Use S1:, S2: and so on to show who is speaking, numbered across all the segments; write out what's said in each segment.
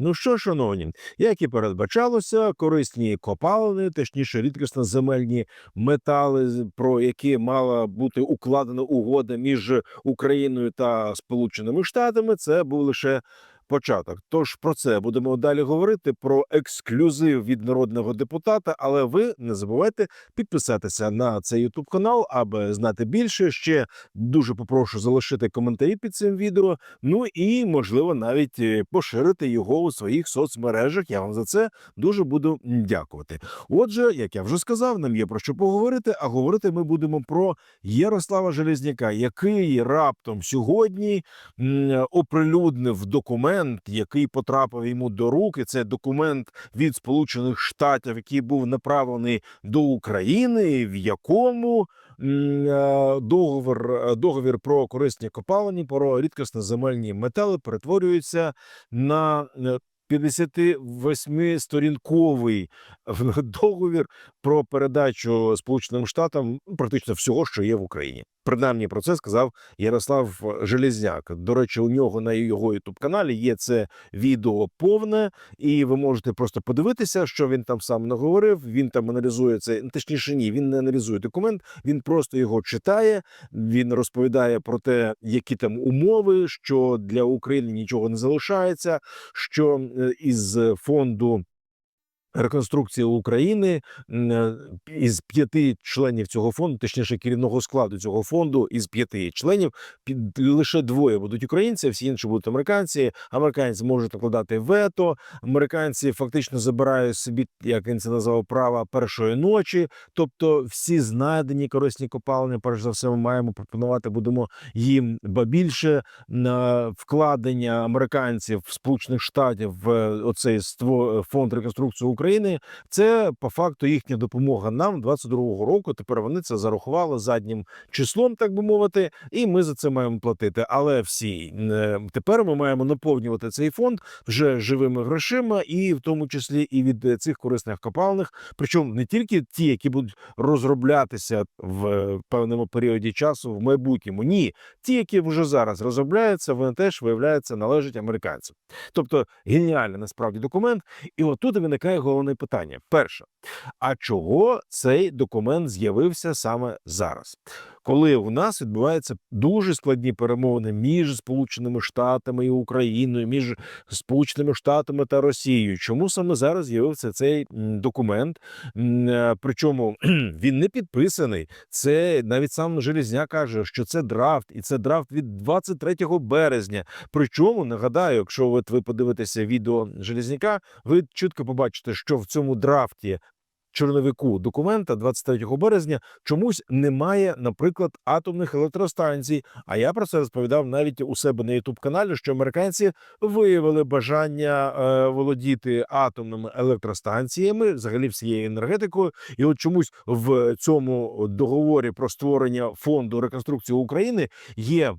S1: Ну що, шановні, як і передбачалося, корисні копалини, точніше рідкісно земельні метали, про які мала бути укладена угода між Україною та Сполученими Штатами, це був лише початок. Тож про це будемо далі говорити про ексклюзив від народного депутата. Але ви не забувайте підписатися на цей Ютуб канал, аби знати більше. Ще дуже попрошу залишити коментарі під цим відео. Ну і можливо навіть е, поширити його у своїх соцмережах. Я вам за це дуже буду дякувати. Отже, як я вже сказав, нам є про що поговорити. А говорити ми будемо про Ярослава Железняка, який раптом сьогодні оприлюднив документ, який потрапив йому до рук. І це документ від Сполучених Штатів, який був направлений до України, в якому е, договір, е, договір про корисні копалини, про рідкісні земельні метали перетворюється на е, 58-сторінковий договір про передачу Сполученим Штатам ну, практично всього, що є в Україні. Принаймні про це сказав Ярослав Железняк. До речі, у нього на його ютуб каналі є це відео повне, і ви можете просто подивитися, що він там сам наговорив. Він там аналізує це. Точніше, ні, він не аналізує документ, він просто його читає. Він розповідає про те, які там умови, що для України нічого не залишається, що із фонду. Реконструкції України е, із п'яти членів цього фонду, точніше керівного складу цього фонду, із п'яти членів під лише двоє будуть українці, всі інші будуть американці. Американці можуть накладати вето. Американці фактично забирають собі, як він це назвав, права першої ночі. Тобто, всі знайдені корисні копалини, перш за все, ми маємо пропонувати. Будемо їм ба більше на вкладення американців Сполучених Штатів в е, оцей фонд реконструкції України. Це по факту їхня допомога нам 22-го року. Тепер вони це зарахували заднім числом, так би мовити, і ми за це маємо платити. Але всі е, тепер ми маємо наповнювати цей фонд вже живими грошима, і в тому числі і від е, цих корисних копалних. Причому не тільки ті, які будуть розроблятися в е, певному періоді часу в майбутньому. Ні, ті, які вже зараз розробляються, вони теж виявляються належать американцям. Тобто геніальний насправді документ. І отут виникає головне питання: перше, а чого цей документ з'явився саме зараз? Коли у нас відбуваються дуже складні перемовини між Сполученими Штатами і Україною, між Сполученими Штатами та Росією, чому саме зараз з'явився цей документ? Е, Причому він не підписаний. Це навіть сам Железняк каже, що це драфт, і це драфт від 23 березня. Причому нагадаю, якщо ви подивитеся відео Железняка, ви чітко побачите, що в цьому драфті. Чорновику документа 23 березня чомусь немає, наприклад, атомних електростанцій. А я про це розповідав навіть у себе на Ютуб каналі, що американці виявили бажання е, володіти атомними електростанціями, взагалі всією енергетикою. І от чомусь в цьому договорі про створення фонду реконструкції України є.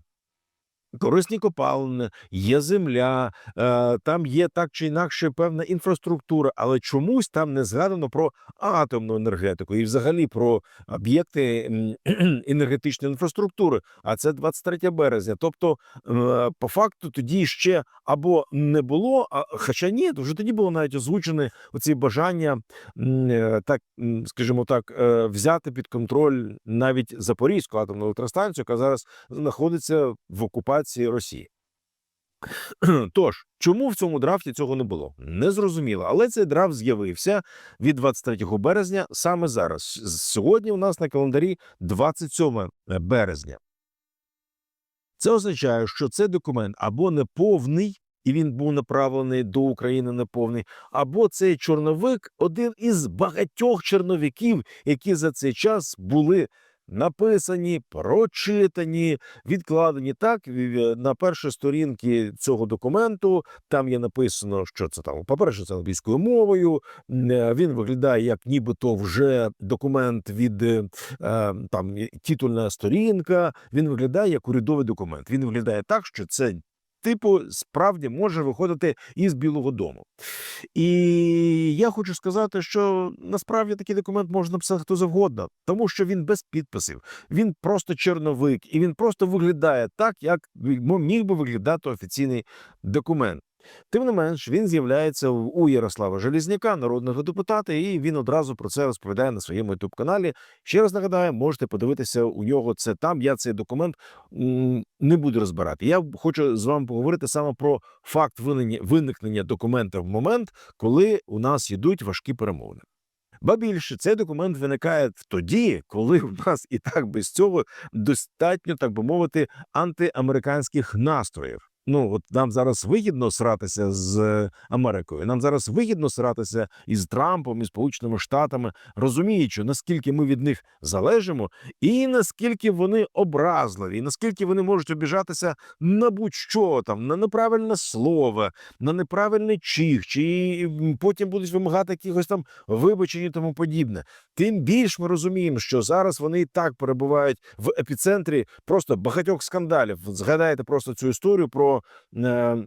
S1: Корисні копалини, є земля, е, там є так чи інакше певна інфраструктура, але чомусь там не згадано про атомну енергетику і взагалі про об'єкти енергетичної інфраструктури. А це 23 березня. Тобто, е, по факту, тоді ще або не було, а хоча ні, вже тоді було навіть озвучені оці бажання, е, так скажімо так, взяти під контроль навіть Запорізьку атомну електростанцію, яка зараз знаходиться в окупації Росії. Тож, чому в цьому драфті цього не було? Незрозуміло. Але цей драфт з'явився від 23 березня саме зараз. Сьогодні у нас на календарі 27 березня. Це означає, що цей документ або не повний, і він був направлений до України неповний, або цей чорновик один із багатьох чорновиків, які за цей час були написані, прочитані, відкладені так на перші сторінки цього документу. Там є написано, що це там, по-перше, це англійською мовою. е, Він виглядає як нібито вже документ від е, е, там тітульна сторінка. Він виглядає як урядовий документ. Він виглядає так, що це. Типу, справді може виходити із Білого Дому. І я хочу сказати, що насправді такий документ може написати хто завгодно, тому що він без підписів, він просто чорновик, і він просто виглядає так, як міг би виглядати офіційний документ. Тим не менш, він з'являється у Ярослава Желізняка, народного депутата, і він одразу про це розповідає на своєму youtube каналі. Ще раз нагадаю, можете подивитися у нього це там. Я цей документ не буду розбирати. Я хочу з вами поговорити саме про факт виникнення, документа в момент, коли у нас йдуть важкі перемовини. Ба більше цей документ виникає тоді, коли в нас і так без цього достатньо, так би мовити, антиамериканських настроїв. Ну от нам зараз вигідно сратися з Америкою. Нам зараз вигідно сратися із Трампом і Сполученими Штатами, розуміючи, наскільки ми від них залежимо, і наскільки вони образливі, і наскільки вони можуть обіжатися на будь-що там, на неправильне слово, на неправильний чих, чи потім будуть вимагати якихось там вибачень і тому подібне. Тим більш ми розуміємо, що зараз вони і так перебувають в епіцентрі просто багатьох скандалів. Згадайте просто цю історію про е,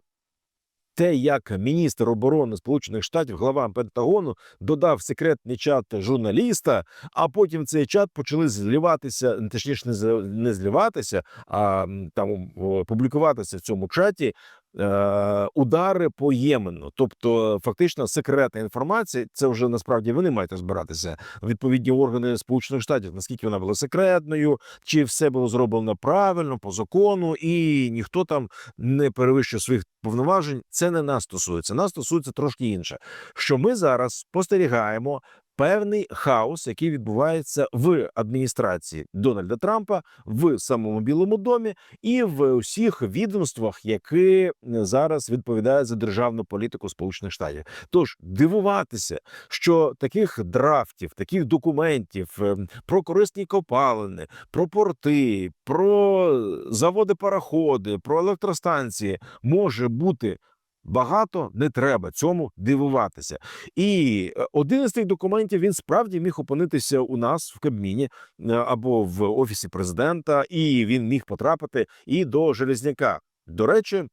S1: те, як міністр оборони Сполучених Штатів, глава Пентагону, додав секретний чат журналіста, а потім цей чат почали зліватися, точніше, не зліватися, а там публікуватися в цьому чаті. Е, Удари по Ємену, тобто фактично секретна інформація, це вже насправді ви не маєте збиратися відповідні органи Сполучених Штатів, наскільки вона була секретною, чи все було зроблено правильно по закону, і ніхто там не перевищує своїх повноважень. Це не нас стосується. Нас стосується трошки інше. Що ми зараз спостерігаємо певний хаос, який відбувається в адміністрації Дональда Трампа в самому Білому домі і в усіх відомствах, які зараз відповідають за державну політику Сполучених Штатів. Тож дивуватися, що таких драфтів, таких документів ем, про корисні копалини, про порти, про заводи пароходи, про електростанції може бути. Багато не треба цьому дивуватися, і е, один із тих документів він справді міг опинитися у нас в Кабміні е, або в офісі президента, і він міг потрапити і до Железняка. До речі,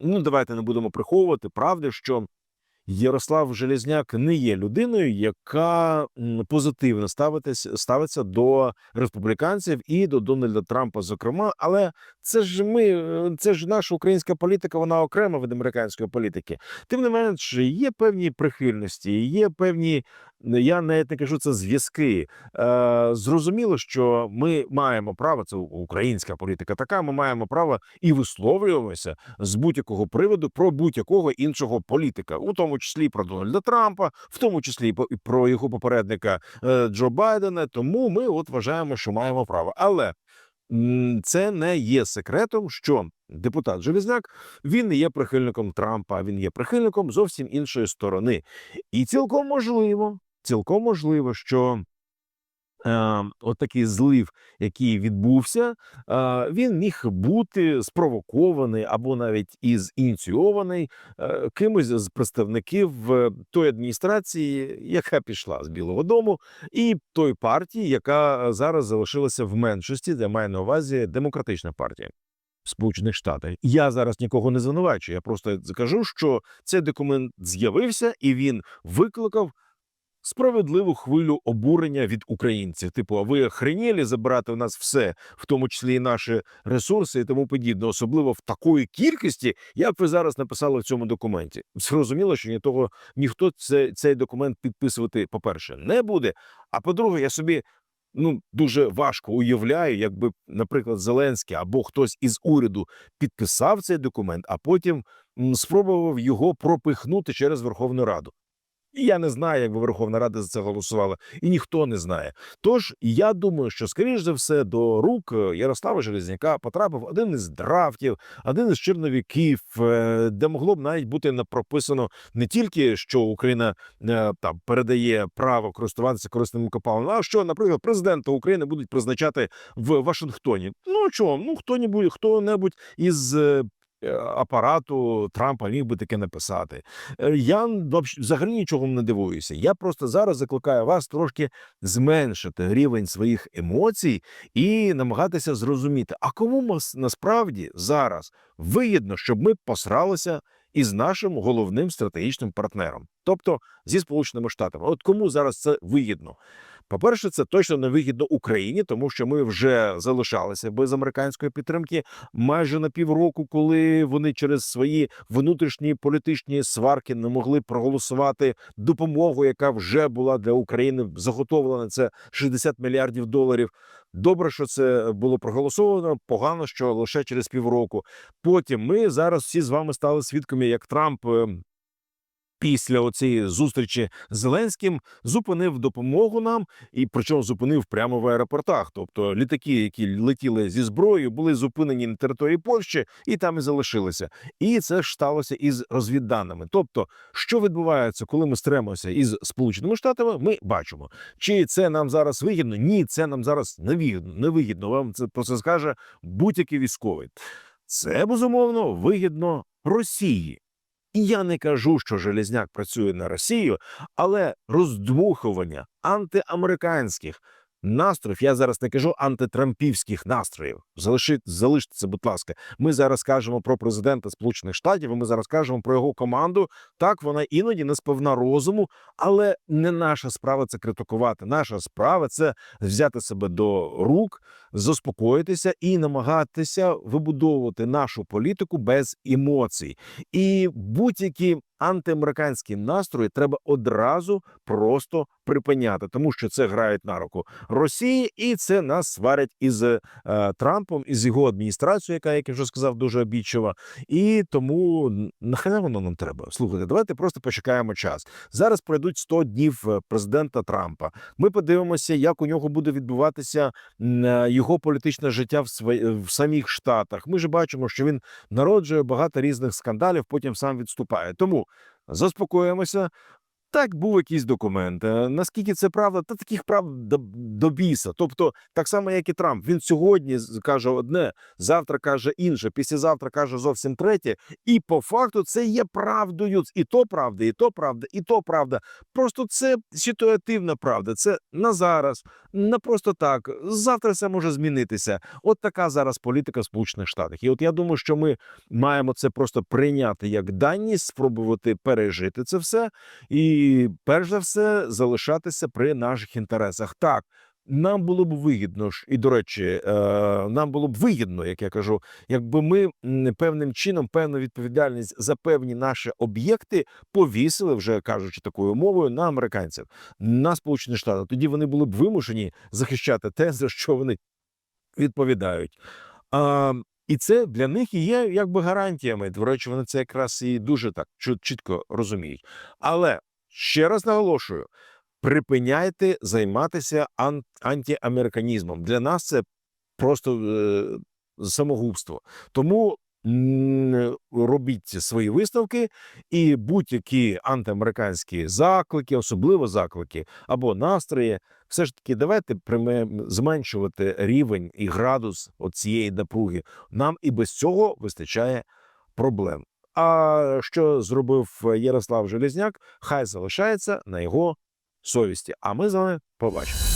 S1: ну давайте не будемо приховувати правди, що Ярослав Железняк не є людиною, яка позитивно ставиться до республіканців і до Дональда Трампа, зокрема. Але це ж ми, е, це ж наша українська політика, вона окрема від американської політики. Тим не менш, є певні прихильності, є певні. Я навіть не кажу це зв'язки. Е, зрозуміло, що ми маємо право, це українська політика така. Ми маємо право і висловлюємося з будь-якого приводу про будь-якого іншого політика, у тому числі про Дональда Трампа, в тому числі і про його попередника е, Джо Байдена. Тому ми от вважаємо, що маємо право. Але це не є секретом, що депутат Железняк він не є прихильником Трампа, він є прихильником зовсім іншої сторони. І цілком можливо, цілком можливо, що. Е, от такий злив, який відбувся, е, він міг бути спровокований або навіть і зініційований е, кимось з представників тої адміністрації, яка пішла з Білого Дому, і той партії, яка зараз залишилася в меншості, де має на увазі демократична партія. Сполучених Штатів я зараз нікого не звинувачую. Я просто кажу, що цей документ з'явився і він викликав справедливу хвилю обурення від українців. Типу, а ви охренєлі забирати у нас все, в тому числі і наші ресурси і тому подібне, особливо в такої кількості, як ви зараз написали в цьому документі. Зрозуміло, що ні того ніхто це, цей документ підписувати, по-перше, не буде. А по-друге, я собі. Ну, дуже важко уявляю, якби, наприклад, Зеленський або хтось із уряду підписав цей документ, а потім спробував його пропихнути через Верховну Раду. І я не знаю, як би Верховна Рада за це голосувала, і ніхто не знає. Тож я думаю, що скоріш за все до рук е, Ярослава Железняка потрапив один із драфтів, один із черновиків, е, де могло б навіть бути прописано не тільки що Україна е, там передає право користуватися корисними копалинами, а що, наприклад, президента України будуть призначати в Вашингтоні. Ну чого, ну хто-небудь, хто-небудь із. Е, Апарату Трампа міг би таке написати. Е, Я взагалі нічого не дивуюся. Я просто зараз закликаю вас трошки зменшити рівень своїх емоцій і намагатися зрозуміти, а кому насправді зараз вигідно, щоб ми посралися із нашим головним стратегічним партнером, тобто зі Сполученими Штатами. От кому зараз це вигідно? По-перше, це точно не вигідно Україні, тому що ми вже залишалися без американської підтримки майже на півроку, коли вони через свої внутрішні політичні сварки не могли проголосувати допомогу, яка вже була для України заготовлена. Це 60 мільярдів доларів. Добре, що це було проголосовано. Погано, що лише через півроку. Потім ми зараз всі з вами стали свідками, як Трамп. Після оцієї зустрічі з Зеленським зупинив допомогу нам, і причому зупинив прямо в аеропортах. Тобто літаки, які летіли зі зброєю, були зупинені на території Польщі і там і залишилися. І це ж сталося із розвідданими. Тобто, що відбувається, коли ми стремося із Сполученими Штатами, ми бачимо, чи це нам зараз вигідно? Ні, це нам зараз не вигідно. Не вигідно. Вам це про це скаже будь-який військовий. Це безумовно вигідно Росії. І я не кажу, що Железняк працює на Росію, але роздмухування антиамериканських настроїв, я зараз не кажу антитрампівських настроїв. Залишіть, залиште це, будь ласка. Ми зараз кажемо про президента Сполучених Штатів. Ми зараз кажемо про його команду. Так, вона іноді не сповна розуму, але не наша справа це критикувати. Наша справа це взяти себе до рук, заспокоїтися і намагатися вибудовувати нашу політику без емоцій. І будь-які антиамериканські настрої треба одразу просто припиняти, тому що це грають на руку Росії, і це нас сварять із е, Трампом, із його адміністрацією, яка, як я вже сказав, дуже обідчива. І тому нахай воно нам треба. Слухайте, давайте просто почекаємо час. Зараз пройдуть 100 днів е, президента Трампа. Ми подивимося, як у нього буде відбуватися е, його політичне життя в свої- в самих штатах. Ми ж бачимо, що він народжує багато різних скандалів, потім сам відступає. Тому заспокоїмося. Так, був якийсь документ. Е, Наскільки це правда, та таких прав до, до біса. Тобто, так само, як і Трамп, він сьогодні каже одне, завтра каже інше, післязавтра каже зовсім третє. І по факту це є правдою. І то правда, і то правда, і то правда. Просто це ситуативна правда. Це на зараз, на просто так. Завтра все може змінитися. От така зараз політика Сполучених Штатах. І от я думаю, що ми маємо це просто прийняти як даність, спробувати пережити це все. І перш за все залишатися при наших інтересах. Так. Нам було б вигідно ж, і до речі, е, нам було б вигідно, як я кажу, якби ми певним чином певну відповідальність за певні наші об'єкти повісили, вже кажучи такою мовою, на американців, на Сполучені Штати. Тоді вони були б вимушені захищати те, за що вони відповідають. А, і це для них є якби гарантіями. До речі, вони це якраз і дуже так чітко розуміють. Але ще раз наголошую: припиняйте займатися ан- антиамериканізмом. Для нас це просто е, самогубство. Тому робіть свої висновки і будь-які антиамериканські заклики, особливо заклики або настрої, все ж таки давайте зменшувати рівень і градус цієї напруги. Нам і без цього вистачає проблем. А що зробив Ярослав Железняк, хай залишається на його совісті. А ми з вами побачимо.